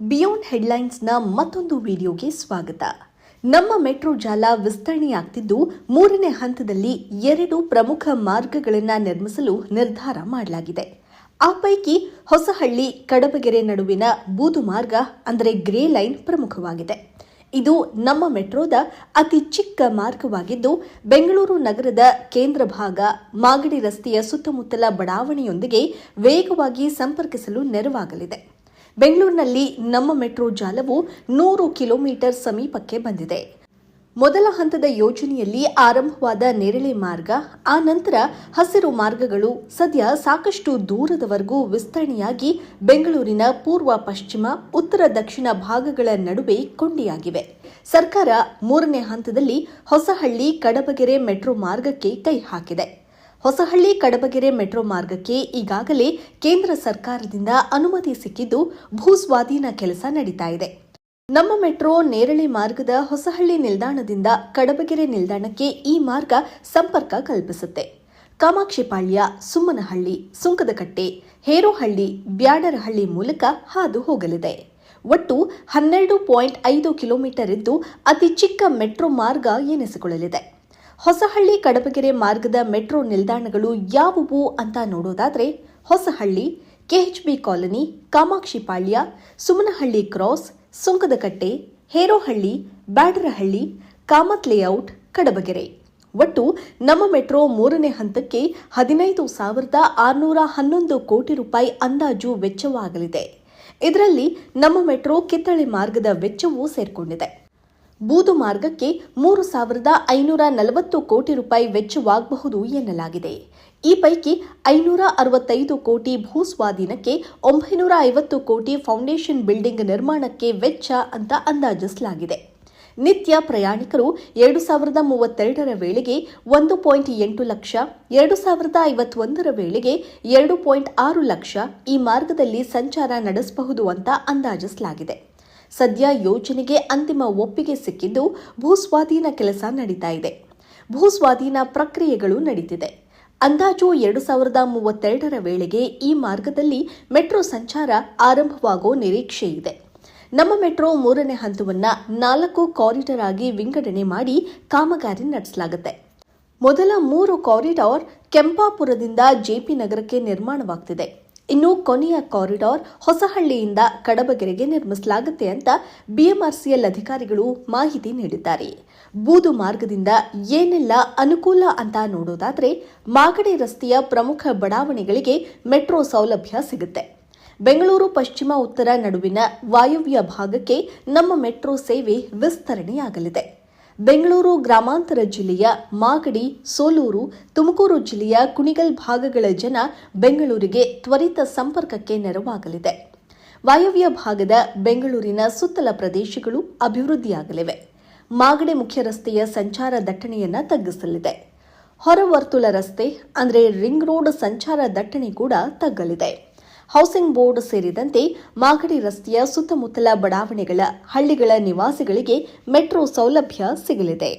Beyond ಹೆಡ್ಲೈನ್ಸ್ನ ಮತ್ತೊಂದು ವಿಡಿಯೋಗೆ ಸ್ವಾಗತ. ನಮ್ಮ ಮೆಟ್ರೋ ಜಾಲ ವಿಸ್ತರಣೆಯಾಗ್ತಿದ್ದು ಮೂರನೇ ಹಂತದಲ್ಲಿ ಎರಡು ಪ್ರಮುಖ ಮಾರ್ಗಗಳನ್ನು ನಿರ್ಮಿಸಲು ನಿರ್ಧಾರ ಮಾಡಲಾಗಿದೆ. ಆ ಪೈಕಿ ಹೊಸಹಳ್ಳಿ, ಕಡಬಗೆರೆ ನಡುವಿನ ಬೂದು ಮಾರ್ಗ ಅಂದರೆ ಗ್ರೇ ಲೈನ್ ಪ್ರಮುಖವಾಗಿದೆ. ಇದು ನಮ್ಮ ಮೆಟ್ರೋದ ಅತಿ ಚಿಕ್ಕ ಮಾರ್ಗವಾಗಿದ್ದು ಬೆಂಗಳೂರು ನಗರದ ಕೇಂದ್ರ ಭಾಗ, ಮಾಗಡಿ ರಸ್ತೆಯ ಸುತ್ತಮುತ್ತಲ ಬಡಾವಣೆಯೊಂದಿಗೆ ವೇಗವಾಗಿ ಸಂಪರ್ಕಿಸಲು ನೆರವಾಗಲಿದೆ. ಬೆಂಗಳೂರಿನಲ್ಲಿ ನಮ್ಮ ಮೆಟ್ರೋ ಜಾಲವು ನೂರು ಕಿಲೋಮೀಟರ್ ಸಮೀಪಕ್ಕೆ ಬಂದಿದೆ. ಮೊದಲ ಹಂತದ ಯೋಜನೆಯಲ್ಲಿ ಆರಂಭವಾದ ನೇರಳೆ ಮಾರ್ಗ, ಆ ನಂತರ ಹಸಿರು ಮಾರ್ಗಗಳು ಸದ್ಯ ಸಾಕಷ್ಟು ದೂರದವರೆಗೂ ವಿಸ್ತರಣೆಯಾಗಿ ಬೆಂಗಳೂರಿನ ಪೂರ್ವ, ಪಶ್ಚಿಮ, ಉತ್ತರ, ದಕ್ಷಿಣ ಭಾಗಗಳ ನಡುವೆ ಕೊಂಡಿಯಾಗಿವೆ. ಸರ್ಕಾರ ಮೂರನೇ ಹಂತದಲ್ಲಿ ಹೊಸಹಳ್ಳಿ, ಕಡಬಗೆರೆ ಮೆಟ್ರೋ ಮಾರ್ಗಕ್ಕೆ ಕೈ ಹಾಕಿದೆ. ಹೊಸಹಳ್ಳಿ ಕಡಬಗೆರೆ ಮೆಟ್ರೋ ಮಾರ್ಗಕ್ಕೆ ಈಗಾಗಲೇ ಕೇಂದ್ರ ಸರ್ಕಾರದಿಂದ ಅನುಮತಿ ಸಿಕ್ಕಿದ್ದು ಭೂಸ್ವಾಧೀನ ಕೆಲಸ ನಡೀತಾ ಇದೆ. ನಮ್ಮ ಮೆಟ್ರೋ ನೇರಳೆ ಮಾರ್ಗದ ಹೊಸಹಳ್ಳಿ ನಿಲ್ದಾಣದಿಂದ ಕಡಬಗೆರೆ ನಿಲ್ದಾಣಕ್ಕೆ ಈ ಮಾರ್ಗ ಸಂಪರ್ಕ ಕಲ್ಪಿಸುತ್ತೆ. ಕಾಮಾಕ್ಷಿಪಾಳ್ಯ ಸುಮ್ಮನಹಳ್ಳಿ, ಸುಂಕದಕಟ್ಟೆ, ಹೇರೋಹಳ್ಳಿ, ಬ್ಯಾಡರಹಳ್ಳಿ ಮೂಲಕ ಹಾದು ಹೋಗಲಿದೆ. ಒಟ್ಟು ಹನ್ನೆರಡು ಪಾಯಿಂಟ್ ಐದು ಕಿಲೋಮೀಟರ್ ಇದ್ದು ಅತಿ ಚಿಕ್ಕ ಮೆಟ್ರೋ ಮಾರ್ಗ ಎನಿಸಿಕೊಳ್ಳಲಿದೆ. ಹೊಸಹಳ್ಳಿ ಕಡಬಗೆರೆ ಮಾರ್ಗದ ಮೆಟ್ರೋ ನಿಲ್ದಾಣಗಳು ಯಾವುವು ಅಂತ ನೋಡೋದಾದ್ರೆ Hosahalli, KHB colony Kamakshipalya Sumanahalli cross, Sunkadakatte, Herohalli, Byadarahalli, Kamath layout, Kadabagere. ಒಟ್ಟು ನಮ್ಮ ಮೆಟ್ರೋ ಮೂರನೇ ಹಂತಕ್ಕೆ ಹದಿನೈದು ಸಾವಿರದ ಆರುನೂರ ಹನ್ನೊಂದು ಕೋಟಿ ರೂಪಾಯಿ ಅಂದಾಜು ವೆಚ್ಚವಾಗಲಿದೆ. ಇದರಲ್ಲಿ ನಮ್ಮ ಮೆಟ್ರೋ ಕಿತ್ತಳೆ ಮಾರ್ಗದ ವೆಚ್ಚವೂ ಸೇರ್ಕೊಂಡಿದೆ. ಬೂದು ಮಾರ್ಗಕ್ಕೆ ಮೂರು ಸಾವಿರದ ಐನೂರ ನಲವತ್ತು ಕೋಟಿ ರೂಪಾಯಿ ವೆಚ್ಚವಾಗಬಹುದು ಎನ್ನಲಾಗಿದೆ. ಈ ಪೈಕಿ ಐನೂರ ಅರವತ್ತೈದು ಕೋಟಿ ಭೂಸ್ವಾಧೀನಕ್ಕೆ ಒಂಬೈನೂರ ಐವತ್ತು ಕೋಟಿ ಫೌಂಡೇಶನ್ ಬಿಲ್ಡಿಂಗ್ ನಿರ್ಮಾಣಕ್ಕೆ ವೆಚ್ಚ ಅಂತ ಅಂದಾಜಿಸಲಾಗಿದೆ. ನಿತ್ಯ ಪ್ರಯಾಣಿಕರು ಎರಡು ಸಾವಿರದ ಮೂವತ್ತೆರಡರ ವೇಳೆಗೆ ಒಂದು ಪಾಯಿಂಟ್ ಎಂಟು ಲಕ್ಷ, ಎರಡು ಸಾವಿರದ ಐವತ್ತೊಂದರ ವೇಳೆಗೆ ಎರಡು ಪಾಯಿಂಟ್ ಆರು ಲಕ್ಷ ಈ ಮಾರ್ಗದಲ್ಲಿ ಸಂಚಾರ ನಡೆಸಬಹುದು ಅಂತ ಅಂದಾಜಿಸಲಾಗಿದೆ. ಸದ್ಯ ಯೋಜನೆಗೆ ಅಂತಿಮ ಒಪ್ಪಿಗೆ ಸಿಕ್ಕಿದ್ದು ಭೂಸ್ವಾಧೀನ ಕೆಲಸ ನಡೀತಾ ಇದೆ. ಭೂಸ್ವಾಧೀನ ಪ್ರಕ್ರಿಯೆಗಳು ನಡೀತಿದೆ. ಅಂದಾಜು ಎರಡು ಸಾವಿರದ ಮೂವತ್ತೆರಡರ ವೇಳೆಗೆ ಈ ಮಾರ್ಗದಲ್ಲಿ ಮೆಟ್ರೋ ಸಂಚಾರ ಆರಂಭವಾಗೋ ನಿರೀಕ್ಷೆ ಇದೆ. ನಮ್ಮ ಮೆಟ್ರೋ ಮೂರನೇ ಹಂತವನ್ನ ನಾಲ್ಕು ಕಾರಿಡಾರ್ ಆಗಿ ವಿಂಗಡಣೆ ಮಾಡಿ ಕಾಮಗಾರಿ ನಡೆಸಲಾಗುತ್ತೆ. ಮೊದಲ ಮೂರು ಕಾರಿಡಾರ್ ಕೆಂಪಾಪುರದಿಂದ ಜೆಪಿ ನಗರಕ್ಕೆ ನಿರ್ಮಾಣವಾಗ್ತಿದೆ. ಇನ್ನು ಕೊನೆಯ ಕಾರಿಡಾರ್ ಹೊಸಹಳ್ಳಿಯಿಂದ ಕಡಬಗೆರೆಗೆ ನಿರ್ಮಿಸಲಾಗುತ್ತೆ ಅಂತ ಬಿಎಂಆರ್ಸಿಎಲ್ ಅಧಿಕಾರಿಗಳು ಮಾಹಿತಿ ನೀಡಿದ್ದಾರೆ. ಬೂದು ಮಾರ್ಗದಿಂದ ಏನೆಲ್ಲ ಅನುಕೂಲ ಅಂತ ನೋಡೋದಾದರೆ ಮಾಗಡಿ ರಸ್ತೆಯ ಪ್ರಮುಖ ಬಡಾವಣೆಗಳಿಗೆ ಮೆಟ್ರೋ ಸೌಲಭ್ಯ ಸಿಗುತ್ತೆ. ಬೆಂಗಳೂರು ಪಶ್ಚಿಮ ಉತ್ತರ ನಡುವಿನ ವಾಯುವ್ಯ ಭಾಗಕ್ಕೆ ನಮ್ಮ ಮೆಟ್ರೋ ಸೇವೆ ವಿಸ್ತರಣೆಯಾಗಲಿದೆ. ಬೆಂಗಳೂರು ಗ್ರಾಮಾಂತರ ಜಿಲ್ಲೆಯ ಮಾಗಡಿ, ಸೋಲೂರು, ತುಮಕೂರು ಜಿಲ್ಲೆಯ ಕುಣಿಗಲ್ ಭಾಗಗಳ ಜನ ಬೆಂಗಳೂರಿಗೆ ತ್ವರಿತ ಸಂಪರ್ಕಕ್ಕೆ ನೆರವಾಗಲಿದೆ. ವಾಯವ್ಯ ಭಾಗದ ಬೆಂಗಳೂರಿನ ಸುತ್ತಲ ಪ್ರದೇಶಗಳು ಅಭಿವೃದ್ಧಿಯಾಗಲಿವೆ. ಮಾಗಡಿ ಮುಖ್ಯ ರಸ್ತೆಯ ಸಂಚಾರ ದಟ್ಟಣೆಯನ್ನ ತಗ್ಗಿಸಲಿದೆ. ಹೊರವರ್ತುಲ ರಸ್ತೆ, ಅಂದರೆ ರಿಂಗ್ ರೋಡ್ ಸಂಚಾರ ದಟ್ಟಣೆ ಕೂಡ ತಗ್ಗಲಿದೆ. ಹೌಸಿಂಗ್ ಬೋರ್ಡ್ ಸೇರಿದಂತೆ ಮಾಗಡಿ ರಸ್ತೆಯ ಸುತ್ತಮುತ್ತಲ ಬಡಾವಣೆಗಳ ಹಳ್ಳಿಗಳ ನಿವಾಸಿಗಳಿಗೆ ಮೆಟ್ರೋ ಸೌಲಭ್ಯ ಸಿಗಲಿದೆ.